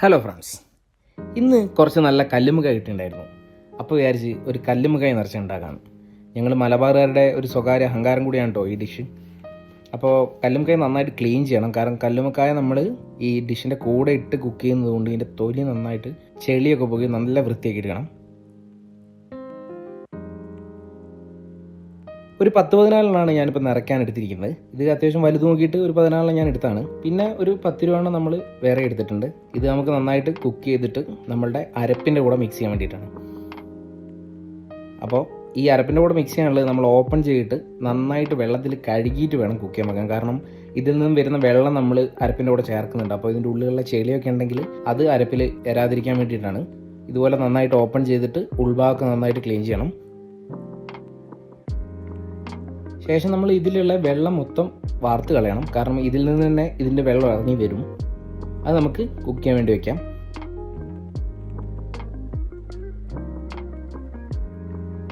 Hello friends ഇന്ന് കുറച്ച് നല്ല കല്ലുമുക കിട്ടിയിട്ടുണ്ടായിരുന്നു. അപ്പോൾ വിചാരിച്ച് ഒരു കല്ലുമുകായി നിറച്ച് ഉണ്ടാക്കാം ഞങ്ങൾ മലബാറുകാരുടെ ഒരു സ്വകാര്യ അഹങ്കാരം കൂടിയാണ് കേട്ടോ ഈ ഡിഷ് അപ്പോൾ കല്ലുമുക്കായ നന്നായിട്ട് ക്ലീൻ ചെയ്യണം. കാരണം കല്ലുമുക്കായ നമ്മൾ ഈ ഡിഷിന്റെ കൂടെ ഇട്ട് കുക്ക് ചെയ്യുന്നത് കൊണ്ട് ഇതിന്റെ തൊലി നന്നായിട്ട് ചെളിയൊക്കെ പോയി നല്ല വൃത്തിയാക്കി എടുക്കണം. ഒരു പത്ത് പതിനാലിനാണ് ഞാനിപ്പോൾ നിറയ്ക്കാൻ എടുത്തിരിക്കുന്നത്. ഇത് അത്യാവശ്യം വലുത് നോക്കിയിട്ട് ഒരു പതിനാലിന് ഞാൻ എടുത്താണ്. പിന്നെ ഒരു പത്ത് രൂപയാണ് നമ്മൾ വേറെ എടുത്തിട്ടുണ്ട്. ഇത് നമുക്ക് നന്നായിട്ട് കുക്ക് ചെയ്തിട്ട് നമ്മളുടെ അരപ്പിന്റെ കൂടെ മിക്സ് ചെയ്യാൻ വേണ്ടിയിട്ടാണ്. അപ്പോൾ ഈ അരപ്പിന്റെ കൂടെ മിക്സ് ചെയ്യാനുള്ളത് നമ്മൾ ഓപ്പൺ ചെയ്തിട്ട് നന്നായിട്ട് വെള്ളത്തിൽ കഴുകിയിട്ട് വേണം കുക്ക് ചെയ്യാൻ വെക്കാൻ. കാരണം ഇതിൽ നിന്നും വരുന്ന വെള്ളം നമ്മൾ അരപ്പിന്റെ കൂടെ ചേർക്കുന്നുണ്ട്. അപ്പോൾ ഇതിന്റെ ഉള്ളിലുള്ള ചെളിയൊക്കെ ഉണ്ടെങ്കിൽ അത് അരപ്പിൽ വരാതിരിക്കാൻ വേണ്ടിയിട്ടാണ്. ഇതുപോലെ നന്നായിട്ട് ഓപ്പൺ ചെയ്തിട്ട് ഉൾഭാഗമൊക്കെ നന്നായിട്ട് ക്ലീൻ ചെയ്യണം. ശേഷം നമ്മൾ ഇതിലുള്ള വെള്ളം മൊത്തം വാർത്ത് കളയണം. കാരണം ഇതിൽ നിന്ന് തന്നെ ഇതിന്റെ വെള്ളം ഇറങ്ങി വരും. അത് നമുക്ക് കുക്ക് ചെയ്യാൻ വേണ്ടി വയ്ക്കാം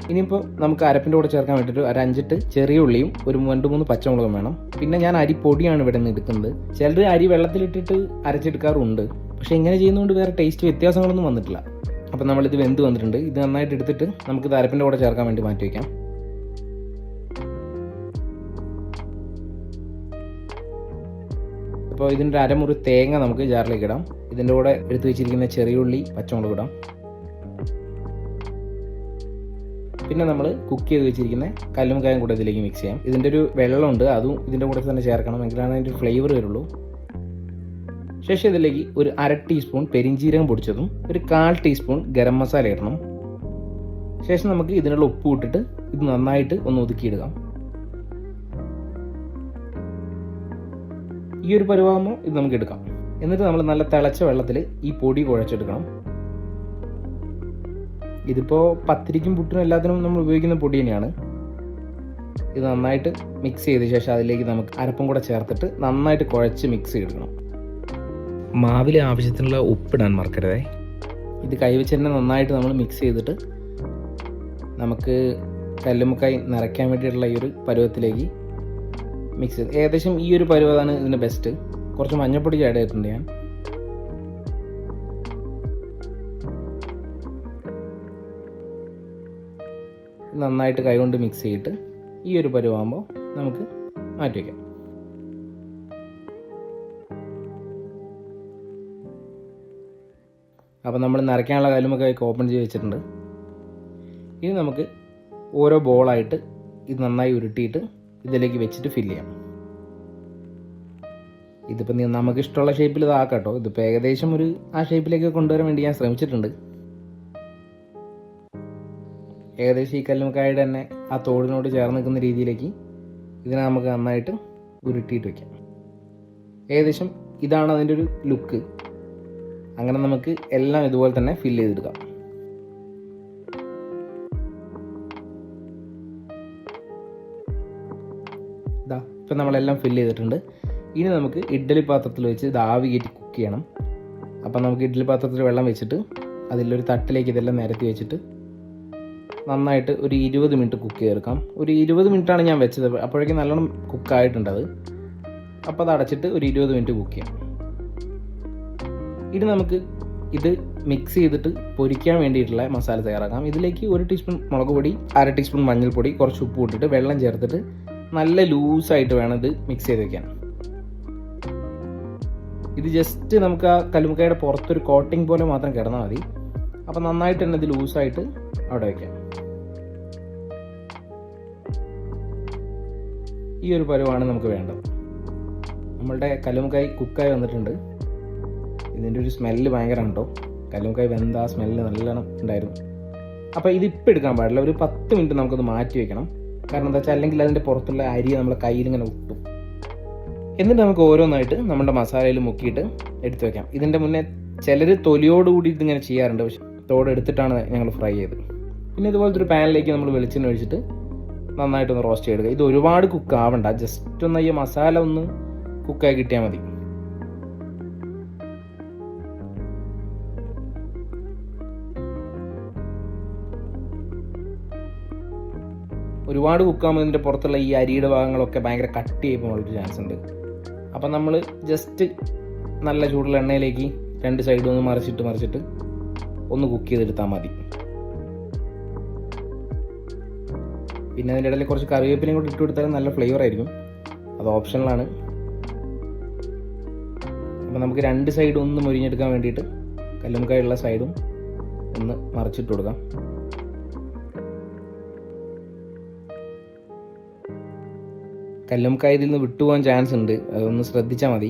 ഇനിയിപ്പോൾ നമുക്ക് അരപ്പിന്റെ കൂടെ ചേർക്കാൻ വേണ്ടിയിട്ട് ഒരു അഞ്ചിട്ട് ചെറിയ ഉള്ളിയും ഒരു രണ്ട് മൂന്ന് പച്ചമുളകും വേണം. പിന്നെ ഞാൻ അരി പൊടിയാണ് ഇവിടെ നിന്ന് എടുക്കുന്നത്. ചിലർ അരി വെള്ളത്തിലിട്ടിട്ട് അരച്ചെടുക്കാറുണ്ട്. പക്ഷേ ഇങ്ങനെ ചെയ്യുന്നതുകൊണ്ട് വേറെ ടേസ്റ്റ് വ്യത്യാസങ്ങളൊന്നും വന്നിട്ടില്ല. അപ്പം നമ്മളിത് വെന്ത് വന്നിട്ടുണ്ട്. ഇത് നന്നായിട്ട് എടുത്തിട്ട് നമുക്കിത് അരപ്പിന്റെ കൂടെ ചേർക്കാൻ വേണ്ടി മാറ്റി വയ്ക്കാം അപ്പോൾ ഇതിന്റെ അരമുറി തേങ്ങ നമുക്ക് ജാറിലേക്ക് ഇടാം. ഇതിന്റെ കൂടെ എടുത്തു വെച്ചിരിക്കുന്ന ചെറിയുള്ളി പച്ചമുളക് ഇടാം. പിന്നെ നമ്മൾ കുക്ക് ചെയ്ത് വെച്ചിരിക്കുന്ന കല്ലും കായും കൂടെ ഇതിലേക്ക് മിക്സ് ചെയ്യാം. ഇതിന്റെ ഒരു വെള്ളമുണ്ട് അതും ഇതിന്റെ കൂടെ തന്നെ ചേർക്കണം എങ്കിലാണ് അതിന്റെ ഫ്ലേവർ വരുള്ളൂ. ശേഷം ഇതിലേക്ക് ഒരു അര ടീസ്പൂൺ പെരിഞ്ചീരകം പൊടിച്ചതും ഒരു കാൽ ടീസ്പൂൺ ഗരം മസാല ഇടണം. ശേഷം നമുക്ക് ഇതിനുള്ള ഉപ്പ് ഇട്ടിട്ട് ഇത് നന്നായിട്ട് ഒന്ന് ഒതുക്കിയിടുക ഈ ഒരു പരുവാകുമ്പോൾ ഇത് നമുക്ക് എടുക്കാം. എന്നിട്ട് നമ്മൾ നല്ല തിളച്ച വെള്ളത്തിൽ ഈ പൊടി കുഴച്ചെടുക്കണം. ഇതിപ്പോൾ പത്തിരിക്കും പുട്ടിനും എല്ലാത്തിനും നമ്മൾ ഉപയോഗിക്കുന്ന പൊടി തന്നെയാണ്. ഇത് നന്നായിട്ട് മിക്സ് ചെയ്ത ശേഷം അതിലേക്ക് നമുക്ക് അരപ്പും കൂടെ ചേർത്തിട്ട് നന്നായിട്ട് കുഴച്ച് മിക്സ് ചെയ്തെടുക്കണം. മാവിലെ ആവശ്യത്തിനുള്ള ഉപ്പിടാൻ മറക്കരുതേ. ഇത് കൈവച്ച് തന്നെ നന്നായിട്ട് നമ്മൾ മിക്സ് ചെയ്തിട്ട് നമുക്ക് കല്ലുമുക്കായി നിറയ്ക്കാൻ വേണ്ടിയിട്ടുള്ള ഈ ഒരു പരുവത്തിലേക്ക് മിക്സ് ചെയ്ത്. ഏകദേശം ഈ ഒരു പരുവതാണ് ഇതിന്റെ ബെസ്റ്റ് കുറച്ച് മഞ്ഞപ്പൊടി ആഡ് ചെയ്തിട്ടുണ്ട് ഞാൻ. നന്നായിട്ട് കൈകൊണ്ട് മിക്സ് ചെയ്തിട്ട് ഈ ഒരു പരുവാകുമ്പോൾ നമുക്ക് മാറ്റി വയ്ക്കാം അപ്പോൾ നമ്മൾ നിറയ്ക്കാനുള്ള കല്ലുമൊക്കെ ഓപ്പൺ ചെയ്ത് വെച്ചിട്ടുണ്ട്. ഇനി നമുക്ക് ഓരോ ബോളായിട്ട് ഇത് നന്നായി ഉരുട്ടിയിട്ട് ഇതിലേക്ക് വെച്ചിട്ട് ഫില്ല് ചെയ്യാം. ഇതിപ്പോൾ നമുക്ക് ഇഷ്ടമുള്ള ഷേപ്പിൽ ഇതാക്കാം കേട്ടോ ഇതിപ്പോൾ ഏകദേശം ഒരു ആ ഷേപ്പിലേക്ക് കൊണ്ടുവരാൻ വേണ്ടി ഞാൻ ശ്രമിച്ചിട്ടുണ്ട്. ഏകദേശം ഈ കല്ലുമക്കായുടെ തന്നെ ആ തോടിനോട് ചേർന്ന് നിൽക്കുന്ന രീതിയിലേക്ക് ഇതിനെ നമുക്ക് നന്നായിട്ട് ഉരുട്ടിയിട്ട് വെക്കാം. ഏകദേശം ഇതാണ് അതിന്റെ ഒരു ലുക്ക് അങ്ങനെ നമുക്ക് എല്ലാം ഇതുപോലെ തന്നെ ഫില്ല് ചെയ്തെടുക്കാം. ഇപ്പം നമ്മളെല്ലാം ഫില്ല് ചെയ്തിട്ടുണ്ട്. ഇനി നമുക്ക് ഇഡ്ഡലി പാത്രത്തിൽ വെച്ച് ഇത് ആവി കയറ്റി കുക്ക് ചെയ്യണം. അപ്പം നമുക്ക് ഇഡ്ഡലി പാത്രത്തിൽ വെള്ളം വെച്ചിട്ട് അതിലൊരു തട്ടിലേക്ക് ഇതെല്ലാം നിരത്തി വെച്ചിട്ട് നന്നായിട്ട് ഒരു ഇരുപത് മിനിറ്റ് കുക്ക് ചെയ്തെടുക്കാം. ഒരു ഇരുപത് മിനിറ്റാണ് ഞാൻ വെച്ചത്. അപ്പോഴേക്കും നല്ലോണം കുക്കായിട്ടുണ്ട് അത്. അപ്പോൾ അത് അടച്ചിട്ട് ഒരു ഇരുപത് മിനിറ്റ് കുക്ക് ചെയ്യാം. ഇനി നമുക്ക് ഇത് മിക്സ് ചെയ്തിട്ട് പൊരിക്കാൻ വേണ്ടിയിട്ടുള്ള മസാല തയ്യാറാക്കാം. ഇതിലേക്ക് ഒരു ടീസ്പൂൺ മുളക് പൊടി അര ടീസ്പൂൺ മഞ്ഞൾപ്പൊടി കുറച്ച് ഉപ്പ് ഇട്ടിട്ട് വെള്ളം ചേർത്തിട്ട് നല്ല ലൂസായിട്ട് വേണം ഇത് മിക്സ് ചെയ്ത് വെക്കാൻ. ഇത് ജസ്റ്റ് നമുക്ക് ആ കല്ലുമുക്കയുടെ പുറത്തൊരു കോട്ടിംഗ് പോലെ മാത്രം കിടന്നാൽ മതി. അപ്പം നന്നായിട്ട് തന്നെ ഇത് ലൂസായിട്ട് അവിടെ വയ്ക്കാം ഈ ഒരു പരുവാണ് നമുക്ക് വേണ്ടത്. നമ്മളുടെ കല്ലുമുക്കായി കുക്കായി വന്നിട്ടുണ്ട്. ഇതിന്റെ ഒരു സ്മെല്ല് ഭയങ്കര കേട്ടോ. കല്ലുമുക്കായി വെന്ത ആ സ്മെല്ല് നല്ലോണം ഉണ്ടായിരുന്നു. അപ്പോൾ ഇതിപ്പോൾ എടുക്കാൻ പാടില്ല. ഒരു പത്ത് മിനിറ്റ് നമുക്കത് മാറ്റി വെക്കണം. കാരണം എന്താ വെച്ചാൽ അല്ലെങ്കിൽ അതിന്റെ പുറത്തുള്ള അരി നമ്മളെ കയ്യിൽ ഇങ്ങനെ ഒട്ടും. എന്നിട്ട് നമുക്ക് ഓരോന്നായിട്ട് നമ്മുടെ മസാലയിൽ മുക്കിയിട്ട് എടുത്തു വെക്കാം. ഇതിന്റെ മുന്നേ ചിലർ തൊലിയോടുകൂടി ഇതിങ്ങനെ ചെയ്യാറുണ്ട്. പക്ഷെ തോട് എടുത്തിട്ടാണ് ഞങ്ങൾ ഫ്രൈ ചെയ്തത്. പിന്നെ ഇതുപോലത്തെ ഒരു പാനിലേക്ക് നമ്മൾ വെളിച്ചെണ്ണ ഒഴിച്ചിട്ട് നന്നായിട്ടൊന്ന് റോസ്റ്റ് ചെയ്യുക ഇത് ഒരുപാട് കുക്ക് ആവണ്ട. ജസ്റ്റ് ഒന്ന് ഈ മസാല ഒന്ന് കുക്കായി കിട്ടിയാൽ മതി. ഒരുപാട് കുക്കാകുമ്പോൾ ഇതിന്റെ പുറത്തുള്ള ഈ അരിയുടെ ഭാഗങ്ങളൊക്കെ ഭയങ്കര കട്ട് ചെയ്യുമ്പോൾ ചാൻസ് ഉണ്ട്. അപ്പം നമ്മൾ ജസ്റ്റ് നല്ല ചൂടുള്ള എണ്ണയിലേക്ക് രണ്ട് സൈഡും ഒന്ന് മറിച്ചിട്ട് മറിച്ചിട്ട് ഒന്ന് കുക്ക് ചെയ്തെടുത്താൽ മതി. പിന്നെ അതിന്റെ ഇടയിൽ കുറച്ച് കറിവേപ്പിലയും കൂടി ഇട്ട് കൊടുത്താൽ നല്ല ഫ്ലേവർ ആയിരിക്കും. അത് ഓപ്ഷണലാണ് അപ്പം നമുക്ക് രണ്ട് സൈഡും ഒന്ന് മുരിഞ്ഞെടുക്കാൻ വേണ്ടിയിട്ട് കല്ലുമുക്കായുള്ള സൈഡും ഒന്ന് മറിച്ചിട്ട് കൊടുക്കാം. കല്ലുമുക്കായ ഇതിൽ നിന്ന് വിട്ടുപോകാൻ ചാൻസ് ഉണ്ട്. അതൊന്ന് ശ്രദ്ധിച്ചാൽ മതി.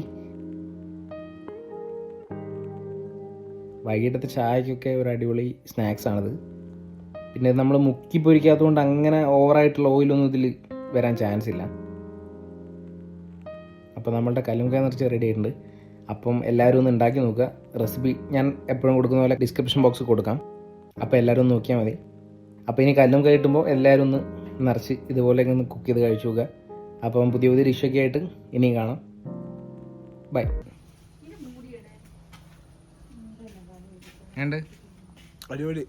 വൈകിട്ടത്തെ ചായക്കൊക്കെ ഒരു അടിപൊളി സ്നാക്സ് ആണത്. പിന്നെ നമ്മൾ മുക്കി പൊരിക്കാത്തതുകൊണ്ട് അങ്ങനെ ഓവറായിട്ടുള്ള ഓയിലൊന്നും ഇതിൽ വരാൻ ചാൻസ് ഇല്ല. അപ്പോൾ നമ്മളുടെ കല്ലുമുക്കായ നിറച്ച് റെഡി ആയിട്ടുണ്ട്. അപ്പം എല്ലാവരും ഒന്ന് ഉണ്ടാക്കി നോക്കുക. റെസിപ്പി ഞാൻ എപ്പോഴും കൊടുക്കുന്ന പോലെ ഡിസ്ക്രിപ്ഷൻ ബോക്സ് കൊടുക്കാം. അപ്പോൾ എല്ലാവരും ഒന്ന് നോക്കിയാൽ മതി. അപ്പോൾ ഇനി കല്ലുമുക്കായ കിട്ടുമ്പോൾ എല്ലാവരും ഒന്ന് നിറച്ച് ഇതുപോലെ ഒന്ന് കുക്ക് ചെയ്ത് കഴിച്ചു നോക്കുക. അപ്പം പുതിയ പുതിയ ഡിഷൊക്കെ ആയിട്ട് ഇനിയും കാണാം. ബൈ അടിപൊളി.